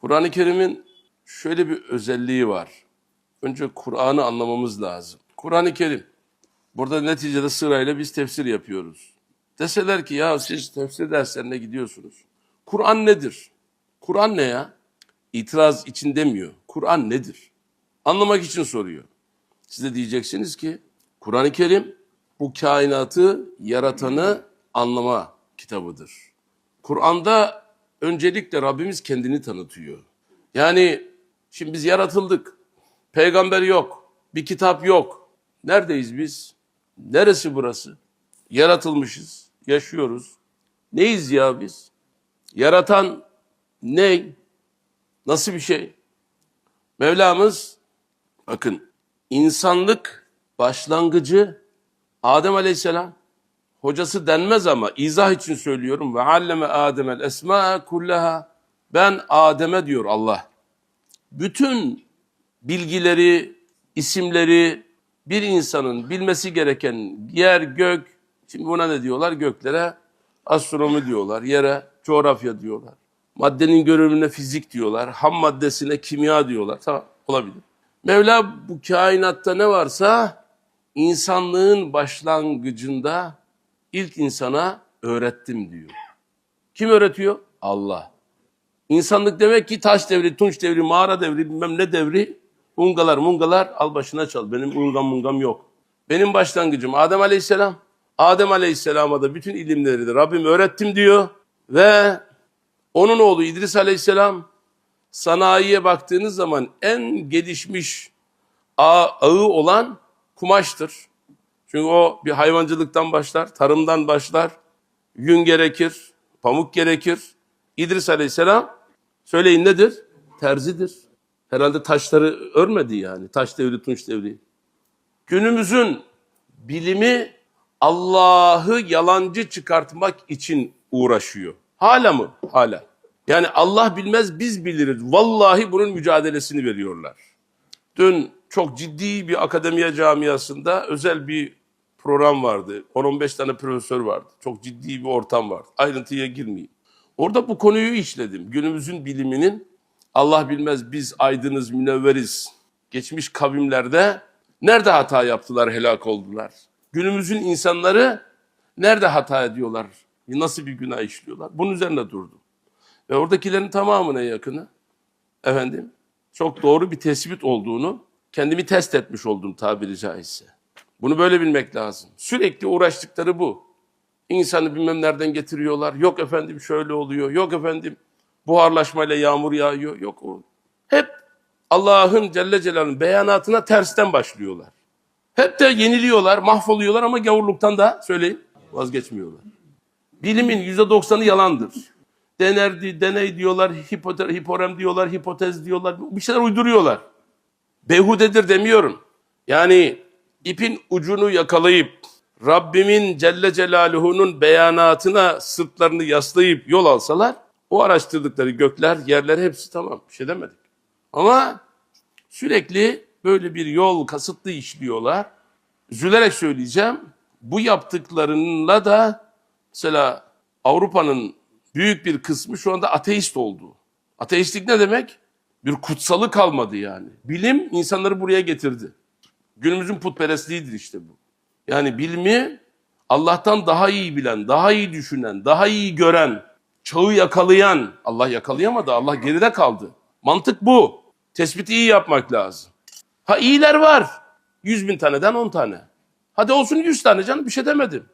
Kur'an-ı Kerim'in şöyle bir özelliği var. Önce Kur'an'ı anlamamız lazım. Kur'an-ı Kerim. Burada neticede sırayla biz tefsir yapıyoruz. Deseler ki ya siz tefsir derslerine gidiyorsunuz. Kur'an nedir? Kur'an ne ya? İtiraz için demiyor. Kur'an nedir? Anlamak için soruyor. Siz de diyeceksiniz ki Kur'an-ı Kerim bu kainatı yaratanı anlama kitabıdır. Kur'an'da öncelikle Rabbimiz kendini tanıtıyor. Yani şimdi biz yaratıldık. Peygamber yok. Bir kitap yok. Neredeyiz biz? Neresi burası? Yaratılmışız. Yaşıyoruz. Neyiz ya biz? Yaratan ne? Nasıl bir şey? Mevlamız bakın insanlık başlangıcı Adem Aleyhisselam hocası denmez ama izah için söylüyorum ve alleme Adem'el esma kullaha ben Adem'e diyor Allah. Bütün bilgileri, isimleri bir insanın bilmesi gereken yer, gök, şimdi buna ne diyorlar? Göklere astronomi diyorlar, yere coğrafya diyorlar. Maddenin görünümüne fizik diyorlar, ham maddesine kimya diyorlar. Tamam olabilir. Mevla bu kainatta ne varsa insanlığın başlangıcında ilk insana öğrettim diyor. Kim öğretiyor? Allah. İnsanlık demek ki taş devri, tunç devri, mağara devri, bilmem ne devri. Ungalar mungalar al başına çal. Benim ungam mungam yok. Benim başlangıcım Adem Aleyhisselam. Adem Aleyhisselam'a da bütün ilimleri de Rabbim öğrettim diyor. Ve onun oğlu İdris Aleyhisselam sanayiye baktığınız zaman en gelişmiş ağı, olan kumaştır. Çünkü o bir hayvancılıktan başlar, tarımdan başlar. Yün gerekir, pamuk gerekir. İdris Aleyhisselam söyleyin nedir? Terzidir. Herhalde taşları örmedi yani. Taş devri, tunç devri. Günümüzün bilimi Allah'ı yalancı çıkartmak için uğraşıyor. Hala mı? Hala. Yani Allah bilmez biz biliriz. Vallahi bunun mücadelesini veriyorlar. Dün çok ciddi bir akademiye camiasında özel bir program vardı. 10-15 tane profesör vardı. Çok ciddi bir ortam vardı. Ayrıntıya girmeyeyim. Orada bu konuyu işledim. Günümüzün biliminin Allah bilmez biz aydınız, münevveriz. Geçmiş kavimlerde nerede hata yaptılar, helak oldular? Günümüzün insanları nerede hata ediyorlar? Nasıl bir günah işliyorlar? Bunun üzerine durdum. Ve oradakilerin tamamına yakını efendim çok doğru bir tespit olduğunu kendimi test etmiş oldum tabiri caizse. Bunu böyle bilmek lazım. Sürekli uğraştıkları bu. İnsanı bilmem nereden getiriyorlar. Yok efendim şöyle oluyor. Yok efendim buharlaşmayla yağmur yağıyor. Yok o. Hep Allah'ın Celle Celaluhu'nun beyanatına tersten başlıyorlar. Hep de yeniliyorlar, mahvoluyorlar ama gavurluktan da söyleyin vazgeçmiyorlar. Bilimin yüzde doksanı yalandır. Denerdi, deney diyorlar, hipote, hiporem diyorlar, hipotez diyorlar. Bir şeyler uyduruyorlar. Behudedir demiyorum. Yani ipin ucunu yakalayıp Rabbimin Celle Celaluhu'nun beyanatına sırtlarını yaslayıp yol alsalar o araştırdıkları gökler, yerler hepsi tamam. Bir şey demedik. Ama sürekli böyle bir yol kasıtlı işliyorlar. Üzülerek söyleyeceğim. Bu yaptıklarıyla da mesela Avrupa'nın büyük bir kısmı şu anda ateist oldu. Ateistlik ne demek? Bir kutsalı kalmadı yani. Bilim insanları buraya getirdi. Günümüzün putperestliğidir işte bu. Yani bilimi Allah'tan daha iyi bilen, daha iyi düşünen, daha iyi gören, çağı yakalayan, Allah yakalayamadı, Allah geride kaldı. Mantık bu. Tespiti iyi yapmak lazım. Ha iyiler var. 100 bin taneden 10 tane. Hadi olsun 100 tane canım bir şey demedim.